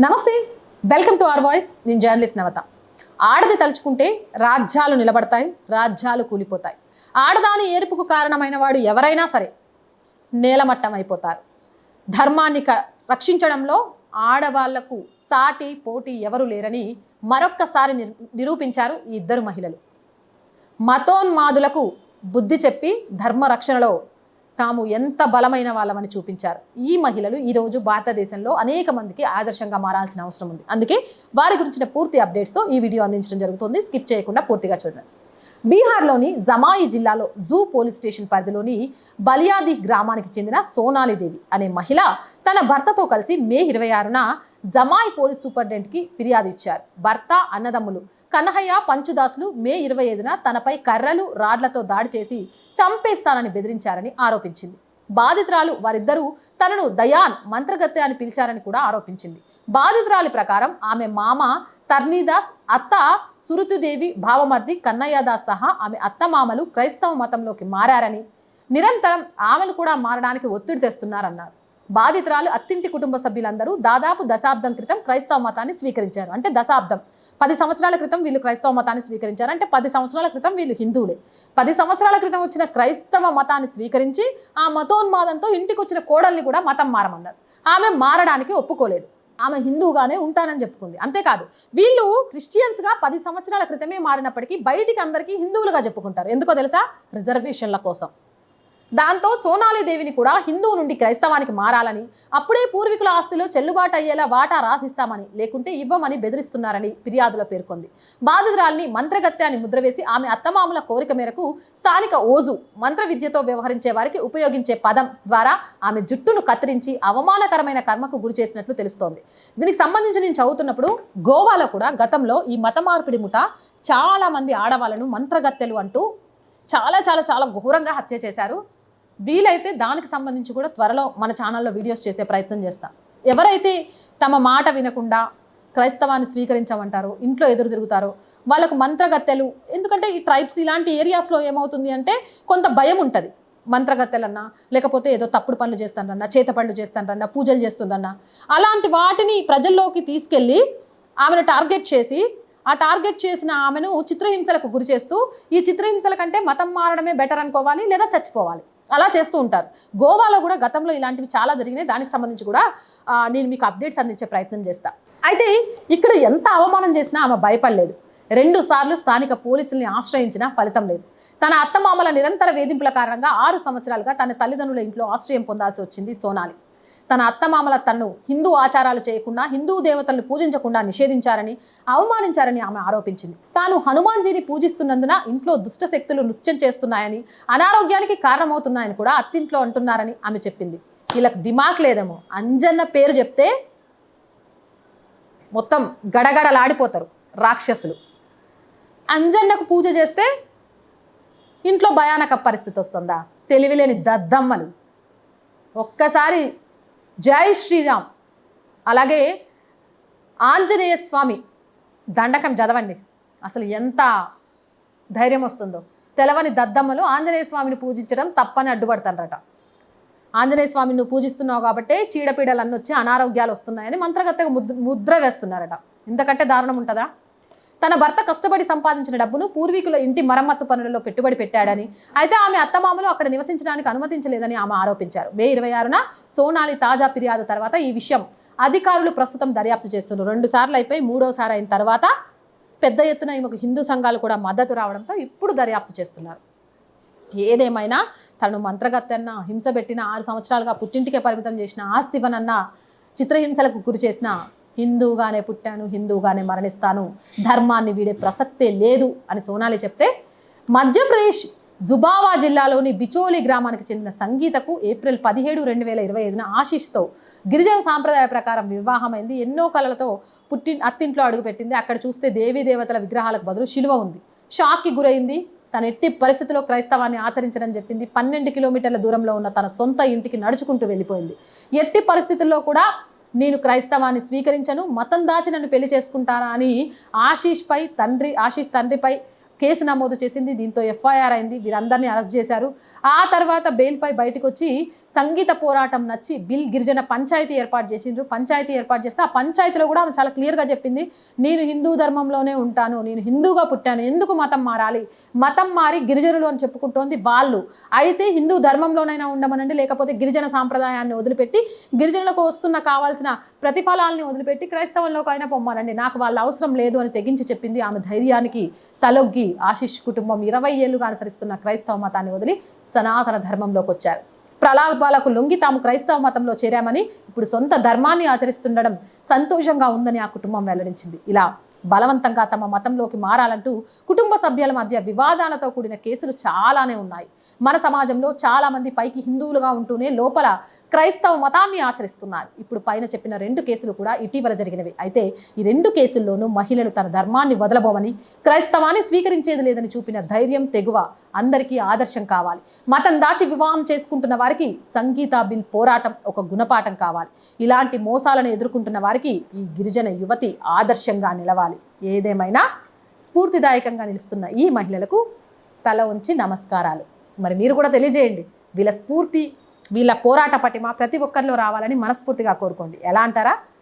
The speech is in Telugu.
నమస్తే వెల్కమ్ టు అవర్ వాయిస్. నేను జర్నలిస్ట్ నవత. ఆడది తలుచుకుంటే రాజ్యాలు నిలబడతాయి రాజ్యాలు కూలిపోతాయి. ఆడదాని ఏడుపుకు కారణమైన వాడు ఎవరైనా సరే నేలమట్టం అయిపోతారు ధర్మాన్ని క రక్షించడంలో ఆడవాళ్ళకు సాటి పోటీ ఎవరు లేరని మరొక్కసారి నిర్- నిరూపించారు ఈ ఇద్దరు మహిళలు. మతోన్మాదులకు బుద్ధి చెప్పి ధర్మ రక్షణలో తాము ఎంత బలమైన వాళ్ళమని చూపించారు. ఈ మహిళలు ఈరోజు భారతదేశంలో అనేక మందికి ఆదర్శంగా మారాల్సిన అవసరం ఉంది. అందుకే వారి గురించిన పూర్తి అప్డేట్స్తో ఈ వీడియో అందించడం జరుగుతుంది. స్కిప్ చేయకుండా పూర్తిగా చూడండి. బీహార్లోని జమాయి జిల్లాలో జూ పోలీస్ స్టేషన్ పరిధిలోని బలియాది గ్రామానికి చెందిన సోనాలిదేవి అనే మహిళ తన భర్తతో కలిసి మే ఇరవై ఆరున జమాయి పోలీస్ సూపరింటెండెంట్కి ఫిర్యాదు ఇచ్చారు. భర్త అన్నదమ్ములు కన్నహయ్య పంచుదాసులు మే ఇరవై ఐదున తనపై కర్రలు రాడ్లతో దాడి చేసి చంపేస్తానని బెదిరించారని ఆరోపించింది. బాధితురాలు వారిద్దరూ తనను దయాన్ మంత్రగత్తె అని పిలిచారని కూడా ఆరోపించింది. బాధితురాలి ప్రకారం ఆమె మామ తర్నీదాస్ అత్త సురుతుదేవి భావమర్ది కన్నయ్యదాస్ సహా ఆమె అత్తమామలు క్రైస్తవ మతంలోకి మారారని నిరంతరం ఆమెను కూడా మారడానికి ఒత్తిడి తెస్తున్నారన్నారు. బాధితురాలు అత్తింటి కుటుంబ సభ్యులందరూ దాదాపు దశాబ్దం క్రితం క్రైస్తవ మతాన్ని స్వీకరించారు. అంటే దశాబ్దం. పది సంవత్సరాల క్రితం వీళ్ళు క్రైస్తవ మతాన్ని స్వీకరించారు. అంటే పది సంవత్సరాల క్రితం వీళ్ళు హిందువులే. పది సంవత్సరాల క్రితం వచ్చిన క్రైస్తవ మతాన్ని స్వీకరించి ఆ మతోన్మాదంతో ఇంటికి వచ్చిన కోడల్ని కూడా మతం మారమన్నారు. ఆమె మారడానికి ఒప్పుకోలేదు. ఆమె హిందువుగానే ఉంటానని చెప్పుకుంది. అంతేకాదు వీళ్ళు క్రిస్టియన్స్గా పది సంవత్సరాల క్రితమే మారినప్పటికీ బయటికి అందరికీ హిందువులుగా చెప్పుకుంటారు. ఎందుకో తెలుసా? రిజర్వేషన్ల కోసం. దాంతో సోనాలి దేవిని కూడా హిందువు నుండి క్రైస్తవానికి మారాలని అప్పుడే పూర్వీకుల ఆస్తిలో చెల్లుబాటు అయ్యేలా వాటా రాసిస్తామని లేకుంటే ఇవ్వమని బెదిరిస్తున్నారని ఫిర్యాదులో పేర్కొంది. బాధితురాల్ని మంత్రగత్యాన్ని ముద్రవేసి ఆమె అత్తమాముల కోరిక మేరకు స్థానిక ఓజు మంత్ర విద్యతో వ్యవహరించే వారికి ఉపయోగించే పదం ద్వారా ఆమె జుట్టును కత్తిరించి అవమానకరమైన కర్మకు గురి చేసినట్లు తెలుస్తోంది. దీనికి సంబంధించి నేను చదువుతున్నప్పుడు గోవాలో కూడా గతంలో ఈ మత మార్పిడి ముఠ చాలా మంది ఆడవాళ్ళను మంత్రగత్తెలు అంటూ చాలా చాలా చాలా ఘోరంగా హత్య చేశారు. వీలైతే దానికి సంబంధించి కూడా త్వరలో మన ఛానల్లో వీడియోస్ చేసే ప్రయత్నం చేస్తా. ఎవరైతే తమ మాట వినకుండా క్రైస్తవాన్ని స్వీకరించమంటారో ఇంట్లో ఎదురు తిరుగుతారో వాళ్ళకు మంత్రగత్తెలు ఎందుకంటే ఈ ట్రైబ్స్ ఇలాంటి ఏరియాస్లో ఏమవుతుంది అంటే కొంత భయం ఉంటుంది. మంత్రగత్తెలన్నా లేకపోతే ఏదో తప్పుడు పనులు చేస్తానన్నా చేత పనులు చేస్తానన్నా పూజలు చేస్తుండన్నా అలాంటి వాటిని ప్రజల్లోకి తీసుకెళ్ళి ఆమెను టార్గెట్ చేసి ఆ టార్గెట్ చేసిన ఆమెను చిత్రహింసలకు గురి చేస్తూ ఈ చిత్రహింసల కంటే మతం మారడమే బెటర్ అనుకోవాలి లేదా చచ్చిపోవాలి. అలా చేస్తూ ఉంటారు. గోవాలో కూడా గతంలో ఇలాంటివి చాలా జరిగినాయి. దానికి సంబంధించి కూడా నేను మీకు అప్డేట్స్ అందించే ప్రయత్నం చేస్తా. అయితే ఇక్కడ ఎంత అవమానం చేసినా ఆమె భయపడలేదు. రెండు సార్లు స్థానిక పోలీసుల్ని ఆశ్రయించినా ఫలితం లేదు. తన అత్తమామల నిరంతర వేధింపుల కారణంగా ఆరు సంవత్సరాలుగా తన తల్లిదండ్రుల ఇంట్లో ఆశ్రయం పొందాల్సి వచ్చింది సోనాలి. తన అత్తమామల తన్ను హిందూ ఆచారాలు చేయకుండా హిందూ దేవతలను పూజించకుండా నిషేధించారని అవమానించారని ఆమె ఆరోపించింది. తాను హనుమాన్జీని పూజిస్తున్నందున ఇంట్లో దుష్ట శక్తులు నృత్యం చేస్తున్నాయని అనారోగ్యానికి కారణమవుతున్నాయని కూడా అత్తింట్లో అంటున్నారని ఆమె చెప్పింది. వీళ్ళకి దిమాక్ లేదేమో. అంజన్న పేరు చెప్తే మొత్తం గడగడలాడిపోతారు రాక్షసులు. అంజన్నకు పూజ చేస్తే ఇంట్లో భయానక పరిస్థితి వస్తుందా? తెలివిలేని దద్దమ్మలు. ఒక్కసారి జై శ్రీరామ్. అలాగే ఆంజనేయ స్వామి దండకం చదవండి. అసలు ఎంత ధైర్యం వస్తుందో. తెలవని దద్దమ్మలు ఆంజనేయ స్వామిని పూజించడం తప్పని అడ్డుపడతారట. ఆంజనేయ స్వామిని నువ్వు పూజిస్తున్నావు కాబట్టి చీడపీడలు అన్నీ వచ్చి అనారోగ్యాలు వస్తున్నాయని మంత్రగత్తగా ముద్ర ముద్ర వేస్తున్నారట. ఇంతకంటే దారుణం ఉంటుందా? తన భర్త కష్టపడి సంపాదించిన డబ్బును పూర్వీకుల ఇంటి మరమ్మత్తు పనులలో పెట్టుబడి పెట్టాడని. అయితే ఆమె అత్తమామలు అక్కడ నివసించడానికి అనుమతించలేదని ఆమె ఆరోపించారు. మే ఇరవై ఆరున సోనాలి తాజా ఫిర్యాదు తర్వాత ఈ విషయం అధికారులు ప్రస్తుతం దర్యాప్తు చేస్తున్నారు. రెండు సార్లు అయిపోయి మూడోసారి అయిన తర్వాత పెద్ద ఎత్తున ఈమెకు హిందూ సంఘాలు కూడా మద్దతు రావడంతో ఇప్పుడు దర్యాప్తు చేస్తున్నారు. ఏదేమైనా తను మంత్రగత్తెన్న హింస పెట్టిన ఆరు సంవత్సరాలుగా పుట్టింటికే పరిమితం చేసిన ఆస్తివనన్న చిత్రహింసలకు గురి చేసిన హిందూగానే పుట్టాను హిందూగానే మరణిస్తాను ధర్మాన్ని వీడే ప్రసక్తే లేదు అని సోనాలి చెప్తే మధ్యప్రదేశ్ జుబావా జిల్లాలోని బిచోలి గ్రామానికి చెందిన సంగీతకు ఏప్రిల్ పదిహేడు రెండు వేల ఇరవై ఐదున ఆశిష్తో గిరిజన సాంప్రదాయ ప్రకారం వివాహమైంది. ఎన్నో కళలతో పుట్టి అత్తింట్లో అడుగుపెట్టింది. అక్కడ చూస్తే దేవీ దేవతల విగ్రహాలకు బదులు శిలువ ఉంది. షాక్కి గురైంది. తన ఎట్టి పరిస్థితిలో క్రైస్తవాన్ని ఆచరించడం చెప్పింది. పన్నెండు కిలోమీటర్ల దూరంలో ఉన్న తన సొంత ఇంటికి నడుచుకుంటూ వెళ్ళిపోయింది. ఎట్టి పరిస్థితుల్లో కూడా నేను క్రైస్తవాన్ని స్వీకరించను మతం దాచి నన్ను పెళ్ళి చేసుకుంటారా అని ఆశీష్పై తండ్రి ఆశీష్ తండ్రిపై కేసు నమోదు చేసింది దీంతో ఎఫ్ఐఆర్ అయింది వీరందరినీ అరెస్ట్ చేశారు. ఆ తర్వాత బెయిల్పై బయటకు వచ్చి సంగీత పోరాటం నచ్చి బిల్ గిరిజన పంచాయతీ ఏర్పాటు చేసిండ్రు. పంచాయతీ ఏర్పాటు చేస్తే ఆ పంచాయతీలో కూడా ఆమె చాలా క్లియర్గా చెప్పింది నేను హిందూ ధర్మంలోనే ఉంటాను నేను హిందూగా పుట్టాను ఎందుకు మతం మారాలి? మతం మారి గిరిజనులు అని చెప్పుకుంటోంది వాళ్ళు. అయితే హిందూ ధర్మంలోనైనా ఉండమనండి లేకపోతే గిరిజన సాంప్రదాయాన్ని వదిలిపెట్టి గిరిజనులకు వస్తున్న కావాల్సిన ప్రతిఫలాల్ని వదిలిపెట్టి క్రైస్తవంలోకి అయినా పొమ్మనండి. నాకు వాళ్ళ అవసరం లేదు అని తెగించి చెప్పింది ఆమె ధైర్యానికి తలొగ్గి ఆశిష్ కుటుంబం ఇరవై ఏళ్ళుగా అనుసరిస్తున్న క్రైస్తవ మతాన్ని వదిలి సనాతన ధర్మంలోకి వచ్చారు. ప్రలాపాలకు లొంగి తాము క్రైస్తవ మతంలో చేరామని ఇప్పుడు సొంత ధర్మాన్ని ఆచరిస్తుండడం సంతోషంగా ఉందని ఆ కుటుంబం వెల్లడించింది. ఇలా బలవంతంగా తమ మతంలోకి మారాలంటూ కుటుంబ సభ్యుల మధ్య వివాదాలతో కూడిన కేసులు చాలానే ఉన్నాయి. మన సమాజంలో చాలామంది పైకి హిందువులుగా ఉంటూనే లోపల క్రైస్తవ మతాన్ని ఆచరిస్తున్నారు. ఇప్పుడు పైన చెప్పిన రెండు కేసులు కూడా ఇటీవల జరిగినవి. అయితే ఈ రెండు కేసుల్లోనూ మహిళలు తన ధర్మాన్ని వదలబోమని క్రైస్తవాన్ని స్వీకరించేది లేదని చూపిన ధైర్యం తెగువ అందరికీ ఆదర్శం కావాలి. మతం దాచి వివాహం చేసుకుంటున్న వారికి సంగీత బిల్ పోరాటం ఒక గుణపాఠం కావాలి. ఇలాంటి మోసాలను ఎదుర్కొంటున్న వారికి ఈ గిరిజన యువతి ఆదర్శంగా నిలవాలి. ఏదేమైనా స్ఫూర్తిదాయకంగా నిలుస్తున్న ఈ మహిళలకు తల ఉంచి నమస్కారాలు. మరి మీరు కూడా తెలియజేయండి. వీళ్ళ స్ఫూర్తి వీళ్ళ పోరాట పటిమ ప్రతి ఒక్కరిలో రావాలని మనస్ఫూర్తిగా కోరుకోండి. ఎలా అంటారా?